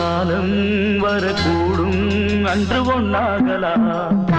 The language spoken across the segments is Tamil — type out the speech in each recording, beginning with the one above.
காலம் வரக்கூடும் அன்று ஒன்றாகலாம்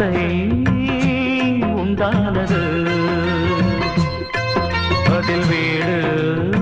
ஆசை உண்டானது. அதில் வீடு